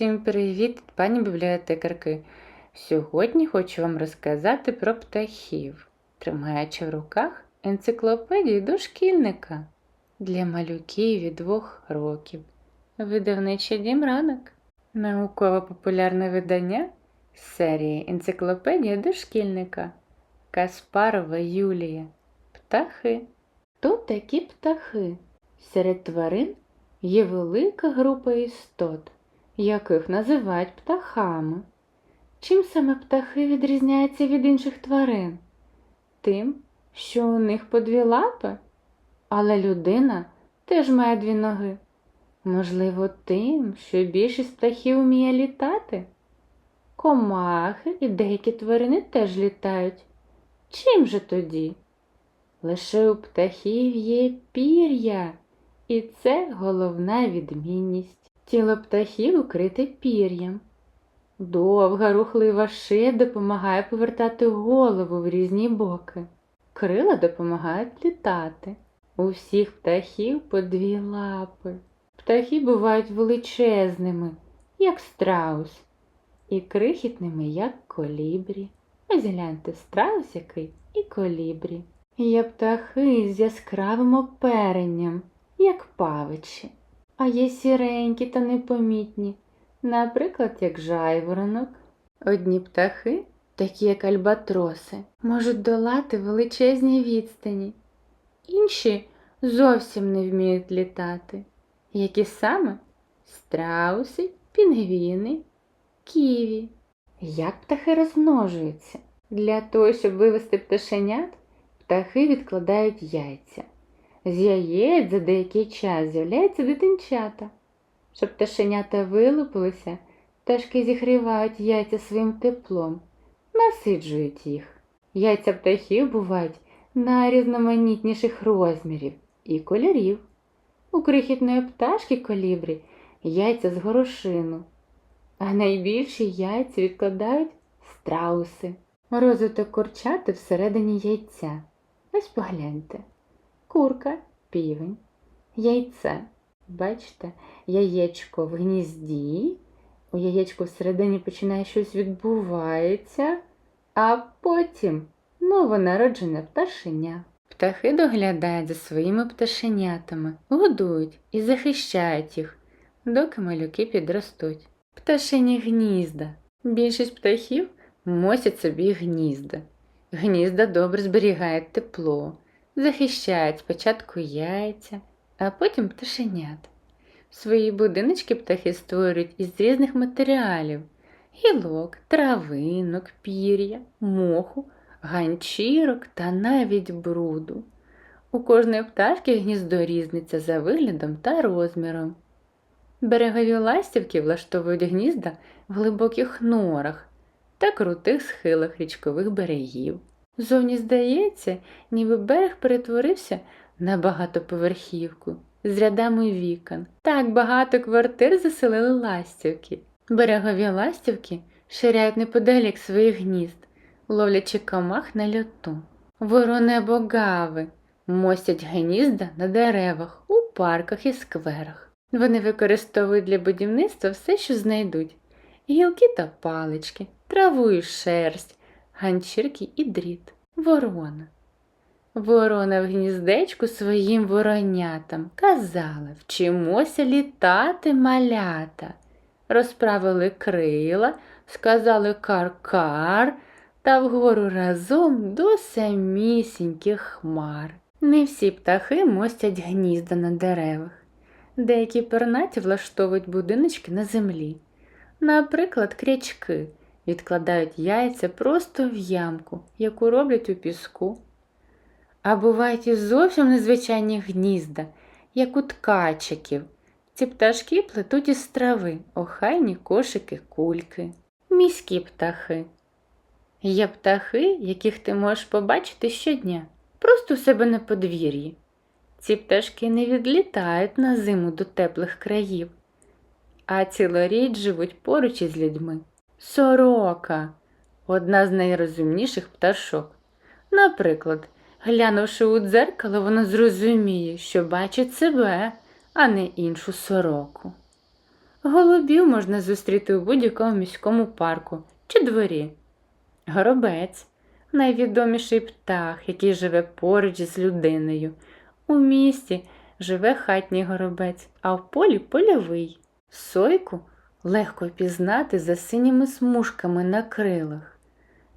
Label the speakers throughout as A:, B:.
A: Всім привіт, пані бібліотекарки. Сьогодні хочу вам розказати про птахів, тримаючи в руках енциклопедію дошкільника для малюків від двох років. Видавничий дім ранок. Науково-популярне видання серії Енциклопедія дошкільника Каспарова Юлія. Птахи. Хто такі птахи? Серед тварин є велика група істот, яких називають птахами. Чим саме птахи відрізняються від інших тварин? Тим, що у них по дві лапи, але людина теж має дві ноги. Можливо, тим, що більшість птахів вміє літати. Комахи і деякі тварини теж літають. Чим же тоді? Лише у птахів є пір'я, і це головна відмінність. Тіло птахів укрите пір'ям. Довга рухлива шия допомагає повертати голову в різні боки. Крила допомагають літати. У всіх птахів по дві лапи. Птахи бувають величезними, як страус, і крихітними, як колібрі. Ось гляньте, страус який і колібрі. Є птахи з яскравим оперенням, як павичі, а є сіренькі та непомітні, наприклад, як жайворонок. Одні птахи, такі як альбатроси, можуть долати величезні відстані, інші зовсім не вміють літати, які саме страуси, пінгвіни, ківі. Як птахи розмножуються? Для того, щоб вивести пташенят, птахи відкладають яйця. З яєць за деякий час з'являються дитинчата. Щоб пташенята вилупилися, пташки зігрівають яйця своїм теплом, насиджують їх. Яйця птахів бувають найрізноманітніших розмірів і кольорів. У крихітної пташки колібрі яйця з горошину, а найбільші яйця відкладають страуси. Розвиток курчати всередині яйця. Ось погляньте. Курка, півень, яйце. Бачите, яєчко в гнізді, у яєчку всередині починає щось відбувається, а потім новонароджене пташеня. Птахи доглядають за своїми пташенятами, годують і захищають їх, доки малюки підростуть. Пташині гнізда. Більшість птахів мосять собі гнізда. Гнізда добре зберігають тепло, захищають спочатку яйця, а потім пташенят. Свої будиночки птахи створюють із різних матеріалів гілок, травинок, пір'я, моху, ганчірок та навіть бруду. У кожної пташки гніздо різниця за виглядом та розміром. Берегові ластівки влаштовують гнізда в глибоких норах та крутих схилах річкових берегів. Зовні здається, ніби берег перетворився на багатоповерхівку з рядами вікон. Так багато квартир заселили ластівки. Берегові ластівки ширяють неподалік своїх гнізд, ловлячи комах на льоту. Ворони або гави мостять гнізда на деревах, у парках і скверах. Вони використовують для будівництва все, що знайдуть: гілки та палички, траву і шерсть, ганчірки і дріт. Ворона. Ворона в гніздечку своїм воронятам казала вчимося літати малята. Розправили крила, сказали кар-кар та вгору разом до самісіньких хмар. Не всі птахи мостять гнізда на деревах. Деякі пернаті влаштовують будиночки на землі. Наприклад, крячки відкладають яйця просто в ямку, яку роблять у піску. А бувають і зовсім незвичайні гнізда, як у ткачиків. Ці пташки плетуть із трави, охайні кошики, кульки, міські птахи. Є птахи, яких ти можеш побачити щодня, просто у себе на подвір'ї. Ці пташки не відлітають на зиму до теплих країв, а цілоріч живуть поруч із людьми. Сорока одна з найрозумніших пташок. Наприклад, глянувши у дзеркало, вона зрозуміє, що бачить себе, а не іншу сороку. Голубів можна зустріти у будь-якому міському парку чи дворі. Горобець найвідоміший птах, який живе поруч з людиною. У місті живе хатній горобець, а в полі польовий. Сойку легко пізнати за синіми смужками на крилах.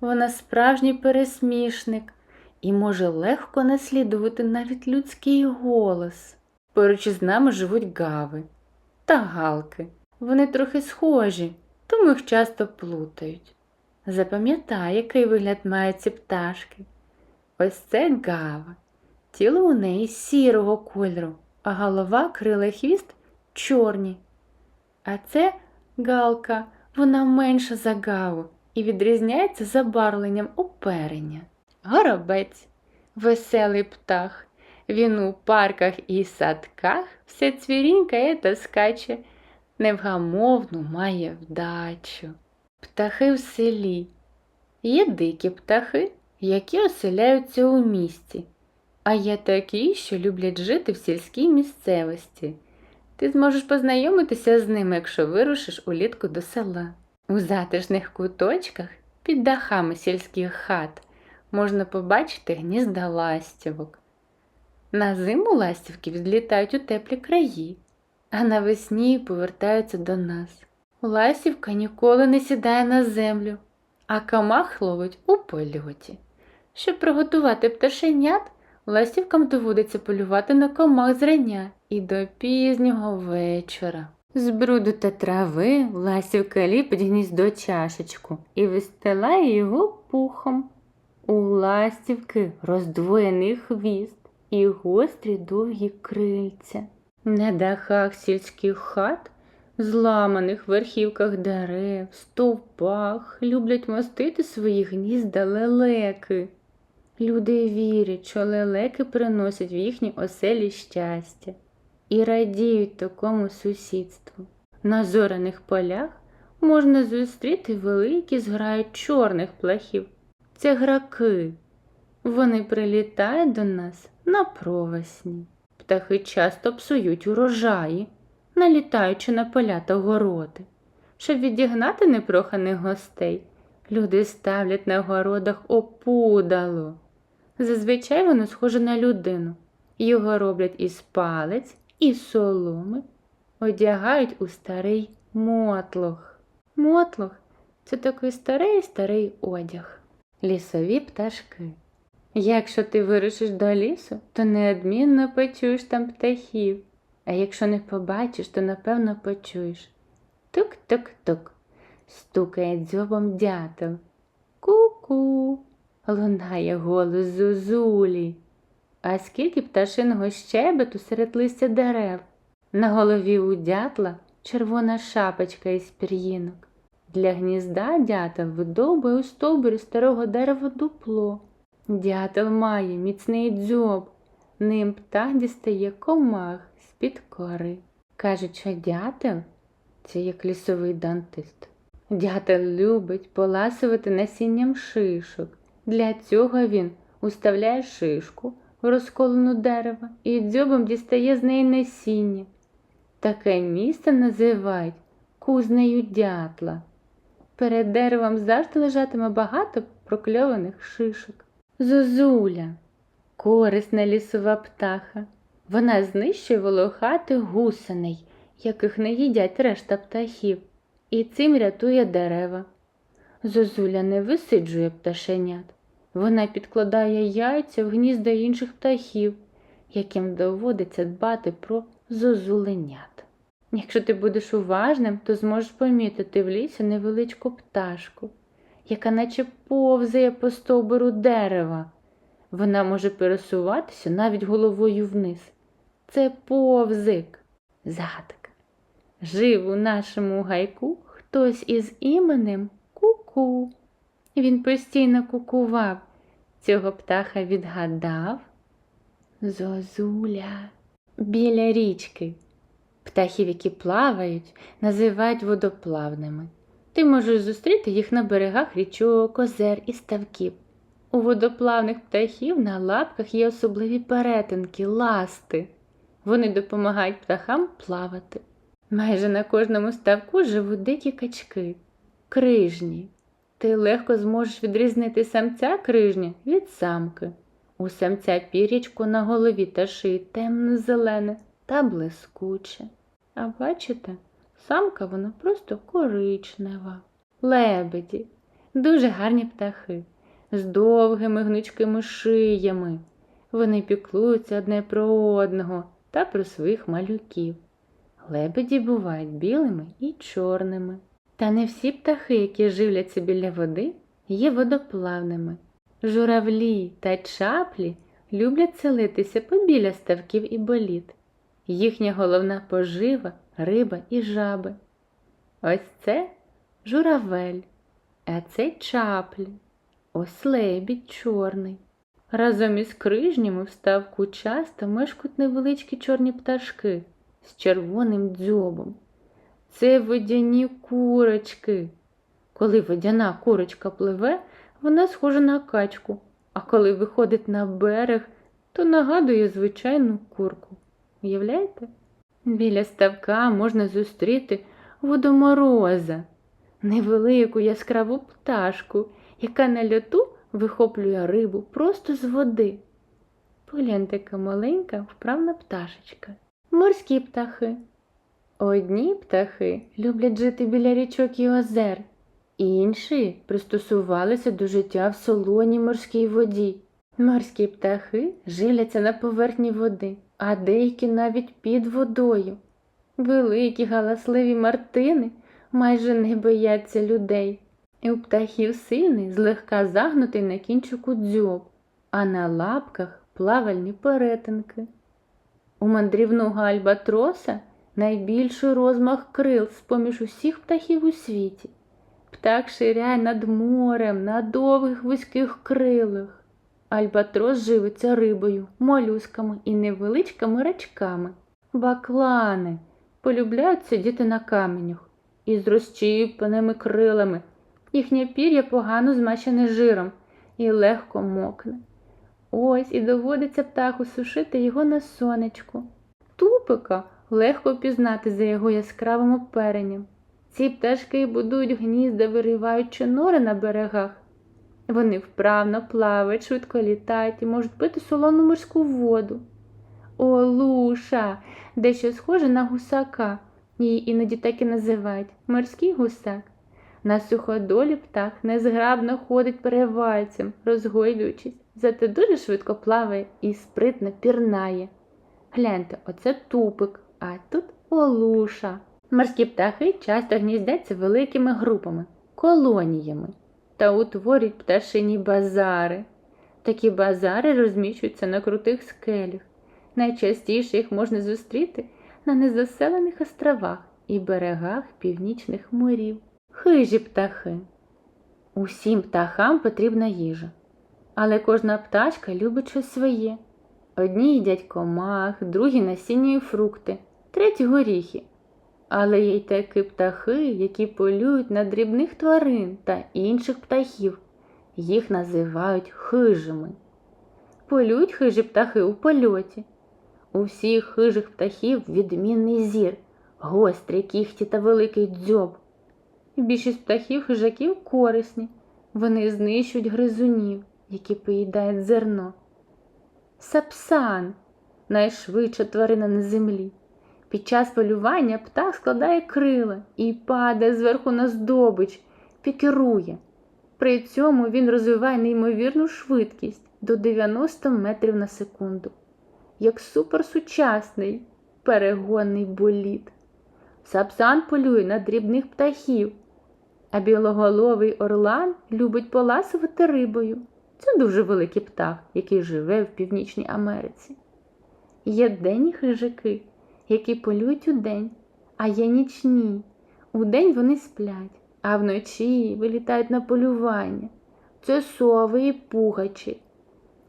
A: Вона справжній пересмішник і може легко наслідувати навіть людський голос. Поруч із нами живуть гави та галки. Вони трохи схожі, тому їх часто плутають. Запам'ятай, який вигляд мають ці пташки. Ось це гава. Тіло у неї сірого кольору, а голова, крила і хвіст чорні. А це галка, вона менша за гаву і відрізняється забарвленням оперення. Горобець веселий птах. Він у парках і садках все цвірінькає та скаче, невгамовну має вдачу. Птахи в селі. Є дикі птахи, які оселяються у місті, а є такі, що люблять жити в сільській місцевості. Ти зможеш познайомитися з ними, якщо вирушиш улітку до села. У затишних куточках під дахами сільських хат можна побачити гнізда ластівок. На зиму ластівки відлітають у теплі краї, а навесні повертаються до нас. Ластівка ніколи не сідає на землю, а камах ловить у польоті. Щоб приготувати пташенят, ластівкам доводиться полювати на комах зрання і до пізнього вечора. З бруду та трави ластівка ліпить гніздо чашечку і вистилає його пухом. У ластівки роздвоєний хвіст і гострі довгі крильця. На дахах сільських хат, зламаних верхівках дерев, стовпах люблять мостити свої гнізда лелеки. Люди вірять, що лелеки приносять в їхні оселі щастя і радіють такому сусідству. На зораних полях можна зустріти великі зграї чорних плахів. Це граки. Вони прилітають до нас на провесні. Птахи часто псують урожаї, налітаючи на поля та городи. Щоб відігнати непроханих гостей, люди ставлять на городах опудало. Зазвичай воно схоже на людину. Його роблять із палець і соломи, одягають у старий мотлох. Мотлох це такий старий старий одяг. Лісові пташки. Якщо ти вирушиш до лісу, то неодмінно почуєш там птахів, а якщо не побачиш, то напевно почуєш. Тук-тук-тук, стукає дзьобом дятел. Ку-ку, лунає голос зозулі. А скільки пташиного щебету серед листя дерев. На голові у дятла червона шапочка із пір'їнок. Для гнізда дятел видовбує у стовбурі старого дерева дупло. Дятел має міцний дзьоб, ним птах дістає комах з-під кори. Кажуть, що дятел це як лісовий дантист. Дятел любить поласувати насінням шишок. Для цього він уставляє шишку розколену дерево і дзьобом дістає з неї насіння. Таке місце називають кузнею дятла. Перед деревом завжди лежатиме багато прокльованих шишок. Зозуля корисна лісова птаха. Вона знищує волохатих гусеней, яких не їдять решта птахів, і цим рятує дерева. Зозуля не висиджує пташенят. Вона підкладає яйця в гнізда інших птахів, яким доводиться дбати про зозуленят. Якщо ти будеш уважним, то зможеш помітити в лісі невеличку пташку, яка наче повзає по стовбуру дерева. Вона може пересуватися навіть головою вниз. Це повзик. Загадка. Жив у нашому гайку хтось із іменем Ку-ку. Він постійно кукував. Цього птаха відгадав. Зозуля біля річки. Птахів, які плавають, називають водоплавними. Ти можеш зустріти їх на берегах річок, озер і ставків. У водоплавних птахів на лапках є особливі перетинки, ласти. Вони допомагають птахам плавати. Майже на кожному ставку живуть дикі качки, крижні. Ти легко зможеш відрізнити самця крижня від самки. У самця пірічко на голові та шиї темно-зелене та блискуче. А бачите, самка вона просто коричнева. Лебеді дуже гарні птахи з довгими гнучкими шиями. Вони піклуються одне про одного та про своїх малюків. Лебеді бувають білими і чорними. Та не всі птахи, які живляться біля води, є водоплавними. Журавлі та чаплі люблять селитися побіля ставків і боліт. Їхня головна пожива риба і жаби. Ось це журавель, а це чаплі. Ось лебідь чорний. Разом із крижнями в ставку часто мешкають невеличкі чорні пташки з червоним дзьобом. Це водяні курочки. Коли водяна курочка пливе, вона схожа на качку, а коли виходить на берег, то нагадує звичайну курку. Уявляєте? Біля ставка можна зустріти водомороза, невелику яскраву пташку, яка на льоту вихоплює рибу просто з води. Погляньте, яка маленька вправна пташечка. Морські птахи. Одні птахи люблять жити біля річок і озер, інші пристосувалися до життя в солоній морській воді. Морські птахи живляться на поверхні води, а деякі навіть під водою. Великі галасливі мартини майже не бояться людей. І у птахів сильний, злегка загнутий на кінчику дзьоб, а на лапках плавальні перетинки. У мандрівного альбатроса найбільший розмах крил з-поміж усіх птахів у світі. Птах ширяє над морем на довгих вузьких крилах. Альбатрос живиться рибою, молюсками і невеличкими рачками. Баклани полюбляють сидіти на каменях із розчіпаними крилами. Їхнє пір'я погано змащене жиром і легко мокне. Ось і доводиться птаху сушити його на сонечку. Тупика легко впізнати за його яскравим оперенням. Ці пташки будують гнізда, вириваючи нори на берегах. Вони вправно плавають, швидко літають і можуть пити солону морську воду. О, луша, дещо схоже на гусака. Її іноді так і називають морський гусак. На суходолі птах незграбно ходить перевальцем, розгойдуючись, зате дуже швидко плаває і спритно пірнає. Гляньте, оце тупик, а тут олуша. Морські птахи часто гніздяться великими групами, колоніями та утворюють пташині базари. Такі базари розміщуються на крутих скелях. Найчастіше їх можна зустріти на незаселених островах і берегах північних морів. Хижі птахи. Усім птахам потрібна їжа, але кожна пташка любить щось своє. Одні їдять комах, другі насіння і фрукти, треті горіхи. Але є й такі птахи, які полюють на дрібних тварин та інших птахів. Їх називають хижими. Полюють хижі птахи у польоті. У всіх хижих птахів відмінний зір, гострі кіхті та великий дзьоб. Більшість птахів хижаків корисні, вони знищують гризунів, які поїдають зерно. Сапсан найшвидша тварина на землі. Під час полювання птах складає крила і падає зверху на здобич, пікерує. При цьому він розвиває неймовірну швидкість до 90 метрів на секунду, як суперсучасний перегонний боліт. Сапсан полює на дрібних птахів, а білоголовий орлан любить поласувати рибою. Це дуже великий птах, який живе в Північній Америці. Є денні хижаки, які полюють удень, а є нічні. Удень вони сплять, а вночі вилітають на полювання. Це сови і пугачі.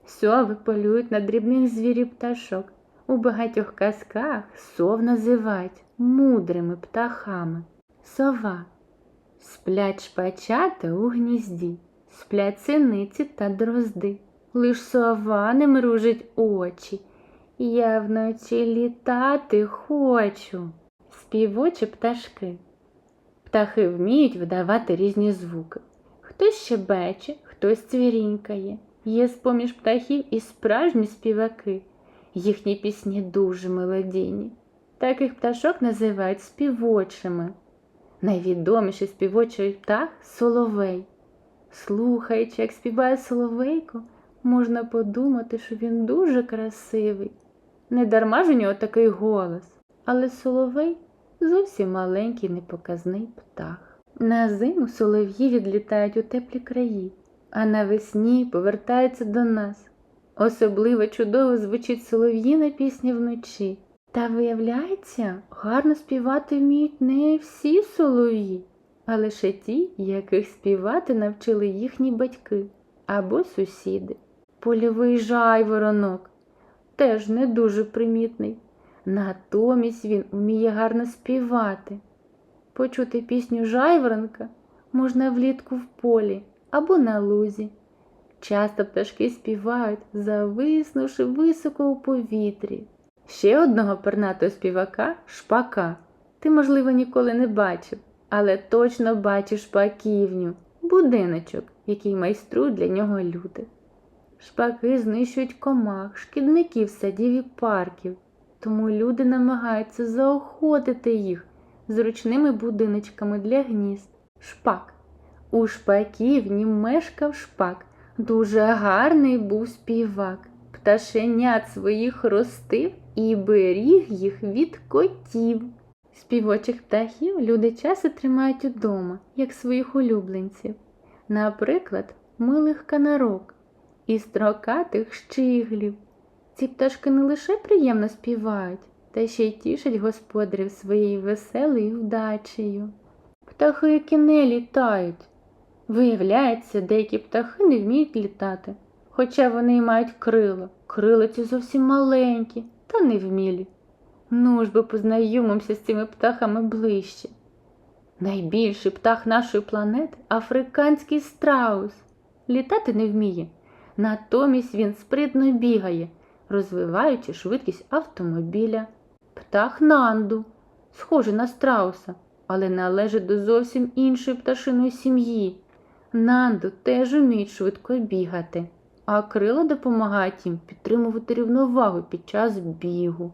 A: Сови полюють на дрібних звірів пташок. У багатьох казках сов називають мудрими птахами. Сова. Сплять шпачата у гнізді, сплять синиці та дрозди. Лиш сова не мружить очі. Я вночі літати хочу. Співочі пташки. Птахи вміють видавати різні звуки. Хтось щебече, хтось цвірінькає. Є з-поміж птахів і справжні співаки. Їхні пісні дуже мелодійні. Таких пташок називають співочими. Найвідоміший співочий птах соловей. Слухаючи, як співає соловейко, можна подумати, що він дуже красивий. Не дарма ж у нього такий голос, але соловей зовсім маленький непоказний птах. На зиму солов'ї відлітають у теплі краї, а навесні повертаються до нас. Особливо чудово звучить солов'їна пісня вночі. Та виявляється, гарно співати вміють не всі солов'ї, а лише ті, яких співати навчили їхні батьки або сусіди. Польовий жайворонок теж не дуже примітний. Натомість він вміє гарно співати. Почути пісню жайворонка можна влітку в полі або на лузі. Часто пташки співають, зависнувши високо у повітрі. Ще одного пернатого співака шпака. Ти, можливо, ніколи не бачив, але точно бачиш шпаківню, будиночок, який майструють для нього люди. Шпаки знищують комах, шкідників садів і парків, тому люди намагаються заохотити їх зручними будиночками для гнізд. Шпак. У шпаківні мешкав шпак. Дуже гарний був співак. Пташенят своїх ростив і беріг їх від котів. Співочих птахів люди часто тримають удома, як своїх улюбленців, наприклад, милих канарок і строкатих щиглів. Ці пташки не лише приємно співають, та ще й тішать господарів своєю веселою вдачею. Птахи, які не літають. Виявляється, деякі птахи не вміють літати, хоча вони й мають крила. Крила ці зовсім маленькі та невмілі. Ну ж би познайомимося з цими птахами ближче. Найбільший птах нашої планети африканський страус. Літати не вміє. Натомість він спритно бігає, розвиваючи швидкість автомобіля. Птах Нанду, схожий на страуса, але належить до зовсім іншої пташиної сім'ї. Нанду теж вміють швидко бігати, а крила допомагають їм підтримувати рівновагу під час бігу.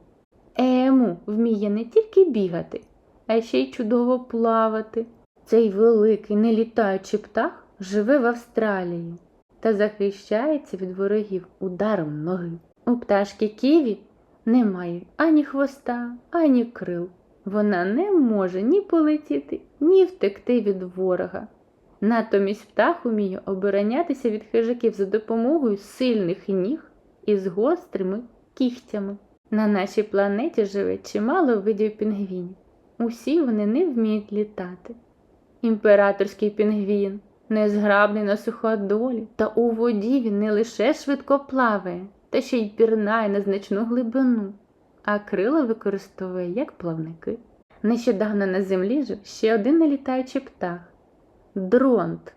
A: Ему вміє не тільки бігати, а ще й чудово плавати. Цей великий нелітаючий птах живе в Австралії та захищається від ворогів ударом ноги. У пташки Ківі немає ані хвоста, ані крил. Вона не може ні полетіти, ні втекти від ворога. Натомість птах уміє оборонятися від хижаків за допомогою сильних ніг із гострими кігтями. На нашій планеті живе чимало видів пінгвінів. Усі вони не вміють літати. Імператорський пінгвін незграбний на суходолі, та у воді він не лише швидко плаває, та ще й пірнає на значну глибину, а крила використовує як плавники. Нещодавно на землі жив ще один нелітаючий птах дронт.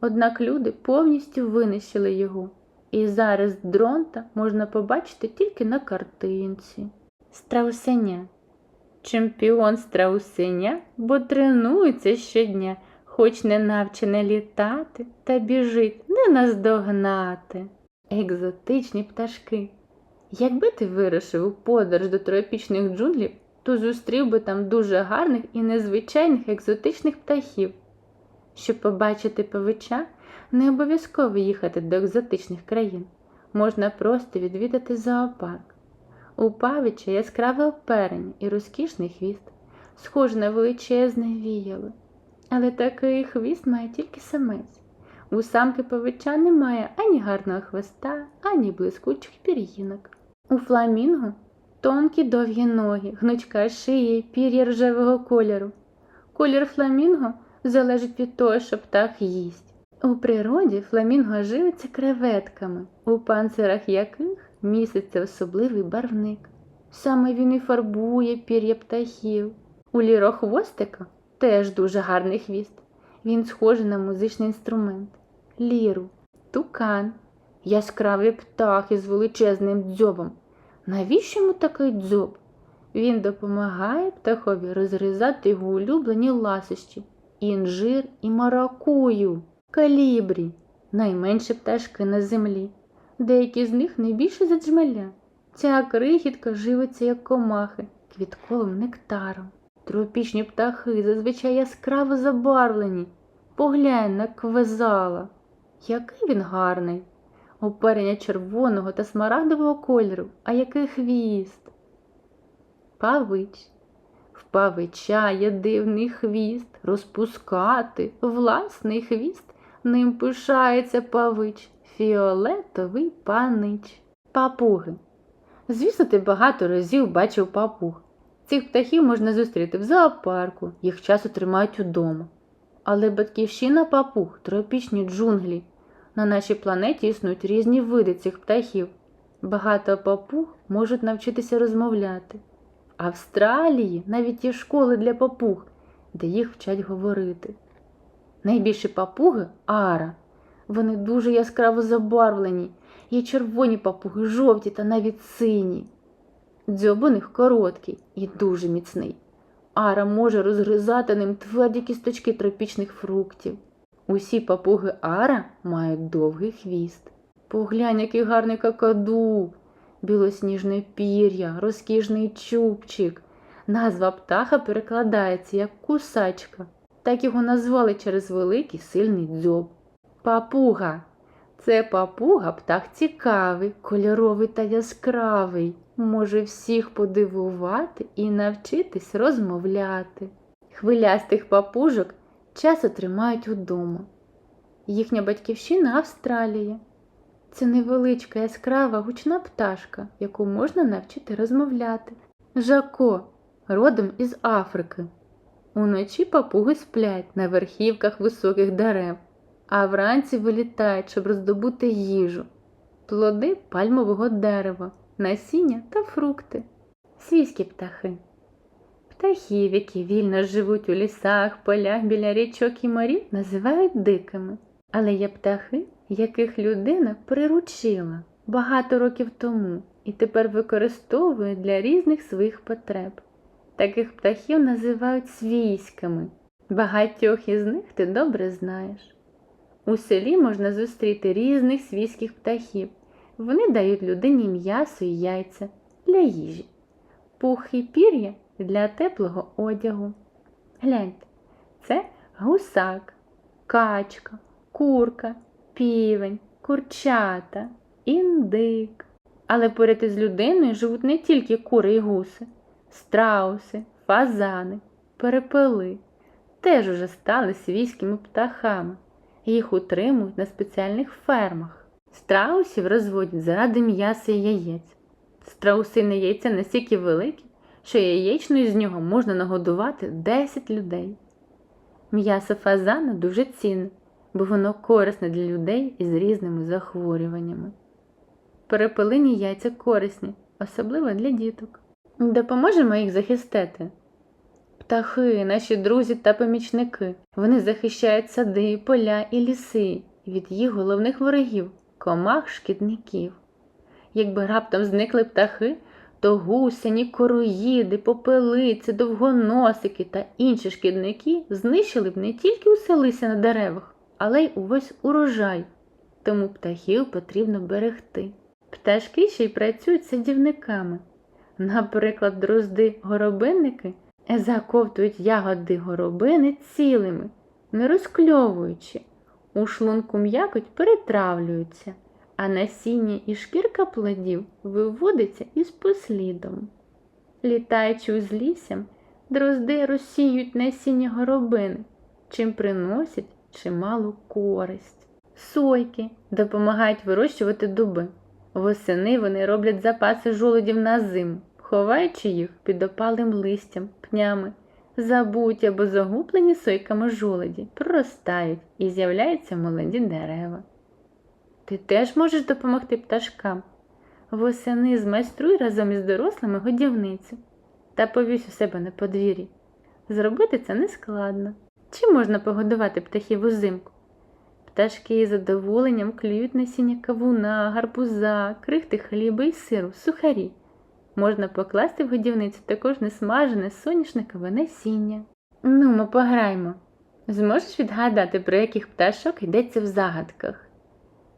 A: Однак люди повністю винищили його, і зараз дронта можна побачити тільки на картинці. Страусеня. Чемпіон страусеня, бо тренується щодня, хоч не навчене літати, та біжить не наздогнати. Екзотичні пташки. Якби ти вирушив у подорож до тропічних джунглів, то зустрів би там дуже гарних і незвичайних екзотичних птахів. Щоб побачити павича, не обов'язково їхати до екзотичних країн. Можна просто відвідати зоопарк. У павича яскраве оперення і розкішний хвіст, схожий на величезне віяло. Але такий хвіст має тільки самець. У самки павича немає ані гарного хвоста, ані блискучих пір'їнок. У фламінго тонкі довгі ноги, гнучка шия і пір'я рожевого кольору. Колір фламінго залежить від того, що птах їсть. У природі фламінго живиться креветками, у панцирах яких міститься особливий барвник. Саме він і фарбує пір'я птахів. У лірохвостика теж дуже гарний хвіст. Він схожий на музичний інструмент. Ліру, тукан, яскравий птах із величезним дзьобом. Навіщо йому такий дзьоб? Він допомагає птахові розрізати його улюблені ласощі інжир і маракую, калібрі, найменші пташки на землі. Деякі з них не більше за джмеля. Ця крихітка живиться як комахи, квітковим нектаром. Тропічні птахи зазвичай яскраво забарвлені. Поглянь на квезала. Який він гарний. Оперення червоного та смарагдового кольору, а який хвіст. Павич. В павича є дивний хвіст, розпускати власний хвіст. Ним пишається павич, фіолетовий панич. Папуги. Звісно, ти багато разів бачив папуг. Цих птахів можна зустріти в зоопарку, їх часто тримають удома. Але батьківщина папуг тропічні джунглі. На нашій планеті існують різні види цих птахів. Багато папуг можуть навчитися розмовляти. В Австралії навіть є школи для папуг, де їх вчать говорити. Найбільші папуги ара. Вони дуже яскраво забарвлені, є червоні папуги, жовті та навіть сині. Дзьоб у них короткий і дуже міцний. Ара може розгризати ним тверді кісточки тропічних фруктів. Усі папуги Ара мають довгий хвіст. Поглянь, який гарний какаду, білосніжне пір'я, розкішний чубчик. Назва птаха перекладається як кусачка. Так його назвали через великий сильний дзьоб. Папуга. Це папуга птах цікавий, кольоровий та яскравий. Може всіх подивувати і навчитись розмовляти. Хвилястих папужок часто тримають удома. Їхня батьківщина Австралія. Це невеличка яскрава гучна пташка, яку можна навчити розмовляти. Жако, родом із Африки. Уночі папуги сплять на верхівках високих дерев, а вранці вилітають, щоб роздобути їжу, плоди пальмового дерева, насіння та фрукти. Свійські птахи. Птахів, які вільно живуть у лісах, полях біля річок і морів, називають дикими. Але є птахи, яких людина приручила багато років тому і тепер використовує для різних своїх потреб. Таких птахів називають свійськими. Багатьох із них ти добре знаєш. У селі можна зустріти різних свійських птахів. Вони дають людині м'ясо і яйця для їжі, пух і пір'я для теплого одягу. Гляньте, це гусак, качка, курка, півень, курчата, індик. Але поряд із людиною живуть не тільки кури й гуси, страуси, фазани, перепели. Теж уже стали свійськими птахами. Їх утримують на спеціальних фермах. Страусів розводять заради м'яса і яєць. Страусине яйця настільки великі, що яєчною з нього можна нагодувати 10 людей. М'ясо фазана дуже цінне, бо воно корисне для людей із різними захворюваннями. Перепелині яйця корисні, особливо для діток. Допоможемо їх захистити. Птахи, наші друзі та помічники. Вони захищають сади, поля і ліси від їх головних ворогів, комах, шкідників. Якби раптом зникли птахи, то гусяні, короїди, попелиці, довгоносики та інші шкідники знищили б не тільки усе листя на деревах, але й увесь урожай. Тому птахів потрібно берегти. Пташки ще й працюють садівниками. Наприклад, дрозди-горобинники заковтують ягоди горобини цілими, не розкльовуючи. У шлунку м'якоть перетравлюються, а насіння і шкірка плодів виводиться із послідом. Літаючи узліссям, дрозди розсіюють насіння горобини, чим приносять чималу користь. Сойки допомагають вирощувати дуби. Восени вони роблять запаси жолудів на зиму, ховаючи їх під опалим листям, пнями. Забуті або загублені сойками жолуді, проростають і з'являються молоді дерева. Ти теж можеш допомогти пташкам. Восени змайструй разом із дорослими годівницю та повісь у себе на подвір'ї. Зробити це нескладно. Чи можна погодувати птахів узимку? Пташки із задоволенням клюють насіння кавуна, гарбуза, крихти хліба і сиру, сухарі. Можна покласти в годівницю також несмажене соняшникове насіння. Ну, ми пограймо. Зможеш відгадати, про яких пташок йдеться в загадках?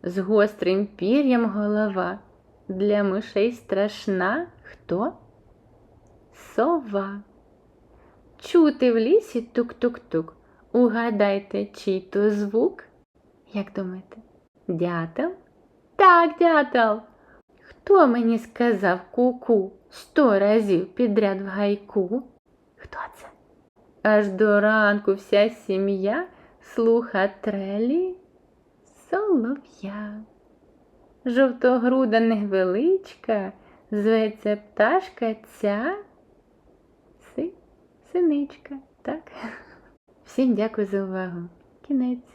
A: З гострим пір'ям голова. Для мишей страшна хто? Сова. Чути в лісі тук-тук-тук. Угадайте, чий то звук? Як думаєте? Дятел? Так, дятел. Хто мені сказав ку-ку сто разів підряд в гайку? Хто це? Аж до ранку вся сім'я слуха трелі солов'я. Жовтогруда невеличка, зветься пташка ця си, синичка, так? Всім дякую за увагу. Кінець.